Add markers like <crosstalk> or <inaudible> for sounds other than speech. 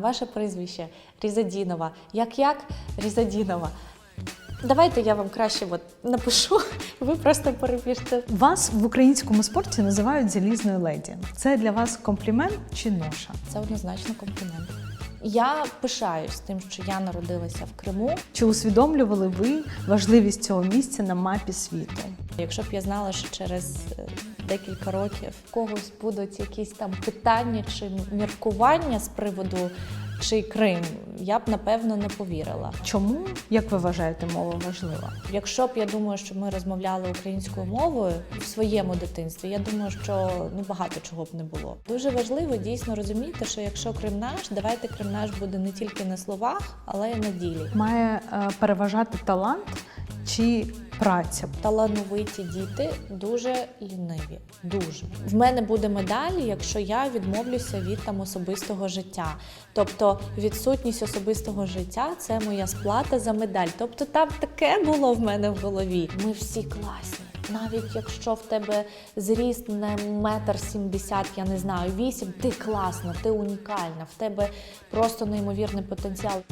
Ваше прізвище Різадінова. Як як Різадінова? Давайте я вам краще от напишу, <laughs> ви просто перепишете. Вас в українському спорті називають залізною леді. Це для вас комплімент чи ноша? Це однозначно комплімент. Я пишаюсь тим, що я народилася в Криму. Чи усвідомлювали ви важливість цього місця на мапі світу? Якщо б я знала, що через е, декілька років в когось будуть якісь там питання чи міркування з приводу чи Крим, я б напевно не повірила. Чому, як ви вважаєте, мова важлива? Якщо б я думаю, що ми розмовляли українською мовою в своєму дитинстві, я думаю, що ну багато чого б не було. Дуже важливо дійсно розуміти, що якщо Крим наш, давайте Крим наш буде не тільки на словах, але й на ділі. Має е, переважати талант чи праця? Талановиті діти дуже ліниві. Дуже в мене буде медаль, якщо я відмовлюся від там особистого життя. Тобто відсутність особистого життя це моя сплата за медаль. Тобто там таке було в мене в голові. Ми всі класні. Навіть якщо в тебе зріст не метр сімдесят, я не знаю, вісім, ти класна, ти унікальна, в тебе просто неймовірний потенціал.